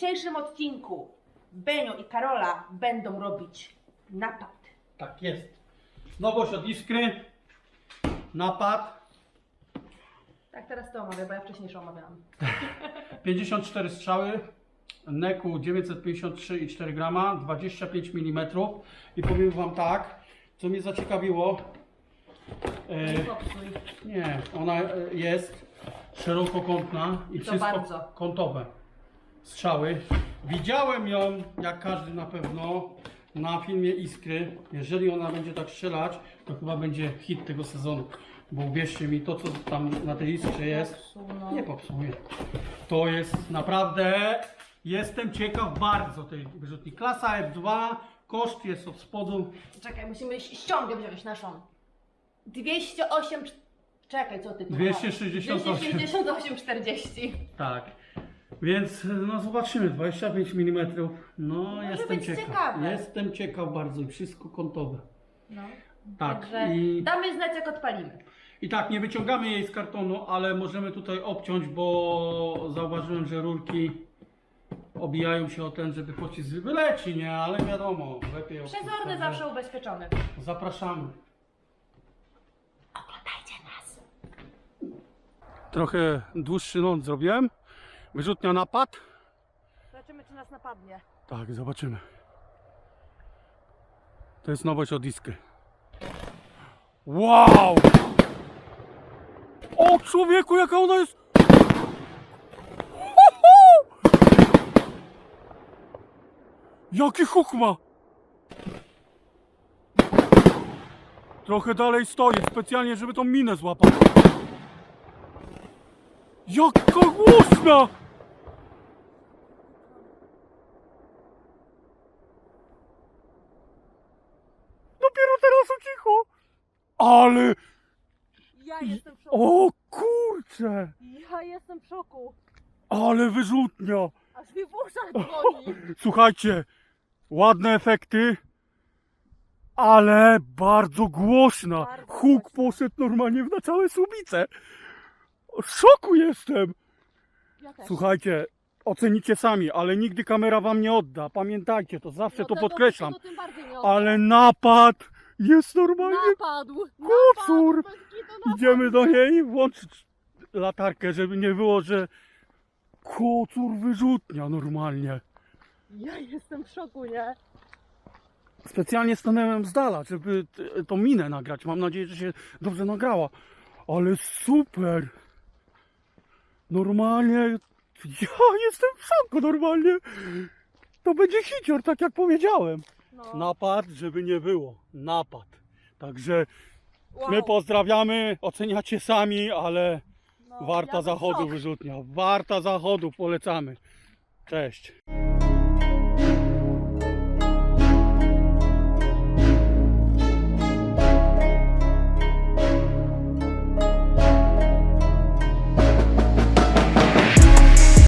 dzisiejszym odcinku Benio i Karola będą robić napad. Tak jest. Nowość od Iskry. Napad. Tak, teraz to omawiam, bo ja wcześniejszą omawiałam. 54 strzały. Neku 953,4 grama, 25 mm. I powiem Wam tak, co mnie zaciekawiło. E, nie, ona e, jest szerokokątna i To wszystko bardzo. kątowe. Strzały. Widziałem ją, jak każdy na pewno, na filmie Iskry. Jeżeli ona będzie tak strzelać, to chyba będzie hit tego sezonu. Bo uwierzcie mi, to co tam na tej Iskrze jest, no. nie popsuje. To jest naprawdę. Jestem ciekaw bardzo tej wyrzutni. Klasa F2, koszt jest od spodu. Czekaj, musimy ściągę wziąć naszą. 208... cz- Czekaj, co ty tu 268. 268,40. Tak. Więc no zobaczymy, 25 mm. No Może jestem być ciekaw. ciekawe. Jestem ciekaw bardzo i wszystko kątowe. No. Tak. Także I, damy znać jak odpalimy. I tak, nie wyciągamy jej z kartonu, ale możemy tutaj obciąć, bo zauważyłem, że rurki obijają się o ten, żeby pocisk wyleci, nie? Ale wiadomo, lepiej obciąć, Przezorny także zawsze ubezpieczony. Zapraszamy. Oglądajcie nas. Trochę dłuższy noc zrobiłem. Wyrzutnia napad. Zobaczymy czy nas napadnie. Tak, zobaczymy. To jest nowość od Iskry. Wow! O człowieku, jaka ona jest! Hu, hu! Jaki huk ma! Trochę dalej stoję, specjalnie, żeby tą minę złapać. Jaka głośna! Dopiero teraz ucichło. Ale... Ja jestem w szoku. O kurcze! Ja jestem w szoku. Ale wyrzutnia! Aż mi w uszach dzwoni. Słuchajcie, ładne efekty, ale bardzo głośna. Bardzo Huk głośna. poszedł normalnie na całe słubice. W szoku jestem. Ja też. Słuchajcie, ocenicie sami, ale nigdy kamera wam nie odda. Pamiętajcie to, zawsze No to tego- podkreślam. tego tym bardziej nie Ale napad jest normalnie Napadł. Kocur. Napadł, bez kitu napadł. Idziemy do niej włączyć latarkę, żeby nie było, że kocur wyrzutnia normalnie. Ja jestem w szoku, nie? Specjalnie stanąłem z dala, żeby t- tą minę nagrać. Mam nadzieję, że się dobrze nagrała. Ale super! Normalnie. Ja jestem w szoku normalnie. To będzie hicior, tak jak powiedziałem. No. Napad, żeby nie było. Napad. Także Wow. my pozdrawiamy, oceniacie sami, ale No, warta ja zachodu wyrzutnia. Warta zachodu, polecamy. Cześć.